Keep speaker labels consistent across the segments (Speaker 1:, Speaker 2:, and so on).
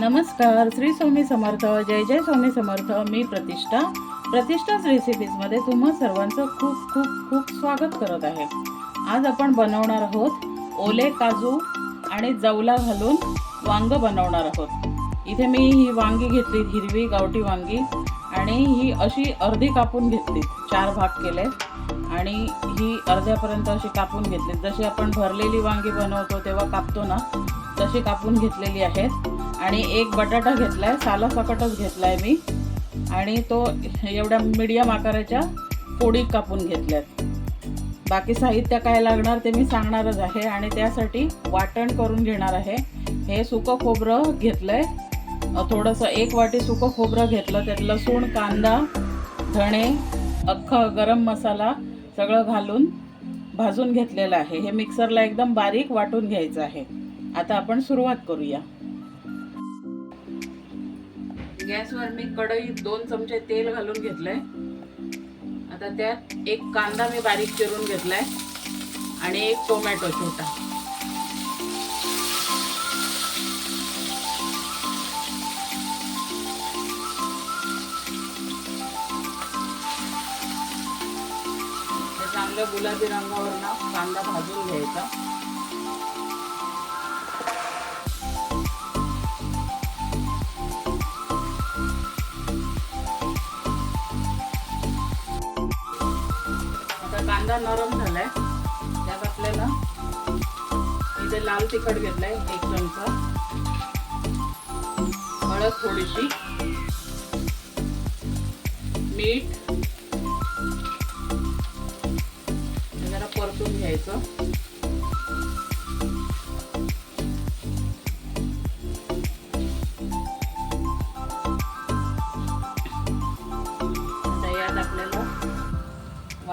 Speaker 1: नमस्कार श्री स्वामी समर्थ जय जय स्वामी समर्थ मी प्रतिष्ठा. प्रतिष्ठाच रेसिपीजमध्ये तुम्हा सर्वांचं खूप खूप खूप स्वागत करत आहे. आज आपण बनवणार आहोत ओले काजू आणि जवला घालून वांग बनवणार आहोत. इथे मी ही वांगी घेतली हिरवी गावठी वांगी आणि ही अशी अर्धी कापून घेतली चार भाग केले. आणि ही अर्ध्यापर्यंत अशी कापून घेतली. जशी आपण भरलेली वांगी बनवतो तेव्हा कापतो ना तशी कापून घेतलेली आहेत. आणि एक बटाटा घेतलाय सालासकटच घेतला घेतलाय मी. आणि तो एवढ्या मीडियम आकाराच्या पोडी कापून घेतल्यात. बाकी साहित्य काय लागणार ते मी सांगणारच आहे आणि त्यासाठी वाटण करून घेणार आहे. हे सुकं खोबरं घेतलंय. आहे थोडंसं एक वाटी सुकं खोबरं घेतलं त्यात लसूण कांदा धणे अख्खा गरम मसाला सगळं घालून भाजून घेतलेलं आहे. हे मिक्सरला एकदम बारीक वाटून घ्यायचं आहे. आता आपण सुरुवात करूया. गॅसवर मी कढईत दोन चमचे तेल घालून घेतलंय. आता त्यात एक कांदा मी बारीक चिरून घेतलाय आणि एक टोमॅटो छोटा. ते चांगलं गुलाबी रंगावर ना कांदा भाजून घ्यायचा. कांदा नरम झालाय. त्यात आपल्याला इथे लाल तिखट घेतलाय एक चमचा. हळद थोडीशी. मीठ. जरा परतून घ्यायचं.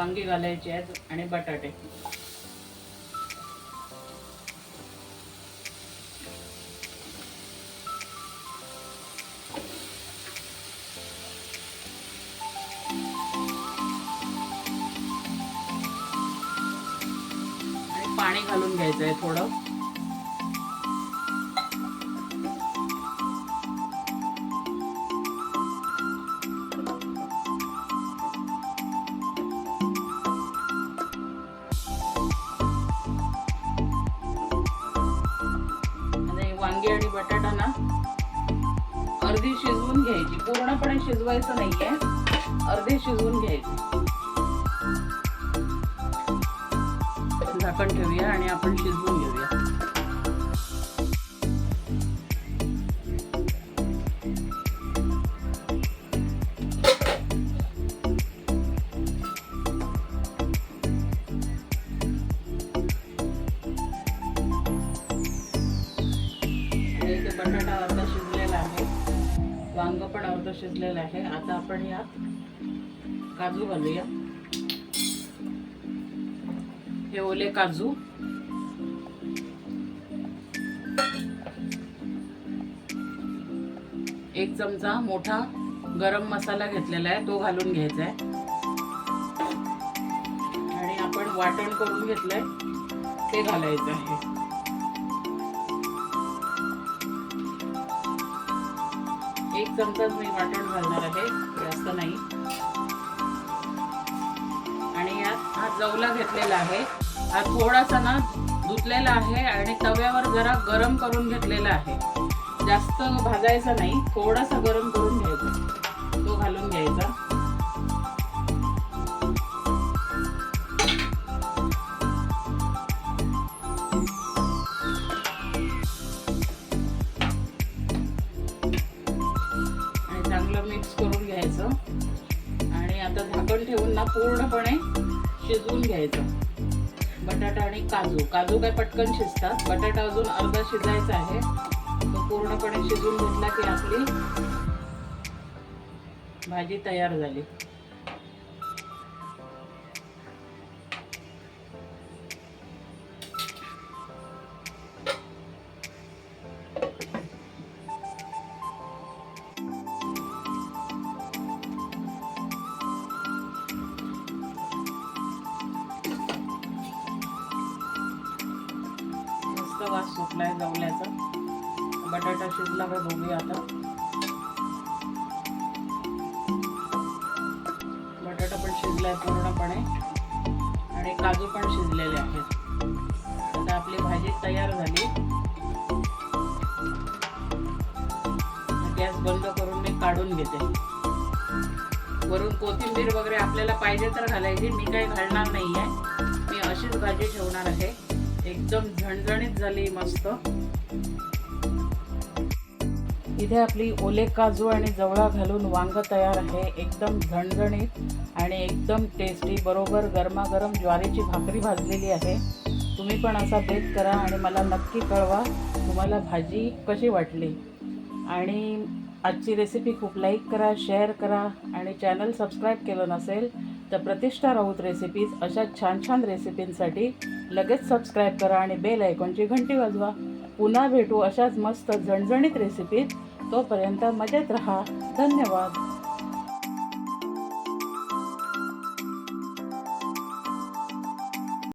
Speaker 1: वांगी घालायची आहेत आणि बटाटे. आणि पाणी घालून घ्यायचं आहे थोडं. बटाटा ना अर्धी शिजवून घ्यायची. पूर्णपणे शिजवायचं नाहीये. अर्धी शिजवून घ्यायची. झाकण ठेवूया आणि आपण शिजवून बटाटा अर्धा शिजलेला आहे. वांग पण अर्ध शिजलेलं आहे. आता आपण यात काजू घालूया. हे ओले काजू. एक चमचा मोठा गरम मसाला घेतलेला आहे. तो घालून घ्यायचा आहे. आणि आपण वाटण करून घेतलंय. ते घालायचं आहे. एक चमचाच मी वाटण घालणार आहे जास्त नाही. आणि यात हा जवला घेतलेला आहे. हा थोडासा ना धुतलेला आहे आणि तव्यावर जरा गरम करून घेतलेला आहे. जास्त भाजायचा नाही थोडासा गरम करून घ्यायचा. तो घालून घ्यायचा. पूर्णपणे शिजवून घ्यायचं. बटाटा आणि काजू. काजू काय पटकन शिजतात. बटाटा अजून अर्धा शिजायचा आहे. तो पूर्णपणे शिजून घेतला की आपली भाजी तयार झाली. सुकला आहे सुटलाय जवल्याचा बटाटा शिजला का बघूया आता. बटाटा पण शिजला आहे पूर्णपणे. आणि काजू पण शिजलेले आहेत. आता आपली भाजी तयार झाली. गॅस बंद करून मी काढून घेते. वरून कोथिंबीर वगैरे आपल्याला पाहिजे तर घालायची. मी काही घालणार नाही आहे मी अशीच भाजी ठेवणार आहे. एकदम झणझणीत झाली मस्त. इथे आपली ओले काजू आणि जवळा घालून वांग तयार आहे. एकदम झणझणीत आणि एकदम टेस्टी बरोबर गरमागरम ज्वारीची भाकरी भाजलेली आहे. तुम्ही पण असा बेत करा आणि मला नक्की कळवा तुम्हाला भाजी कशी वाटली. आणि आजची रेसिपी खूप लाईक करा शेअर करा आणि चॅनल सबस्क्राईब केलं नसेल तर प्रतिष्ठा राऊत रेसिपीज अशा छान छान रेसिपींसाठी लगेच सबस्क्राईब करा आणि बेल ऐकॉनची घंटी वाजवा. पुन्हा भेटू अशाच मस्त झणझणीत रेसिपीज तोपर्यंत मजेत राहा. धन्यवाद.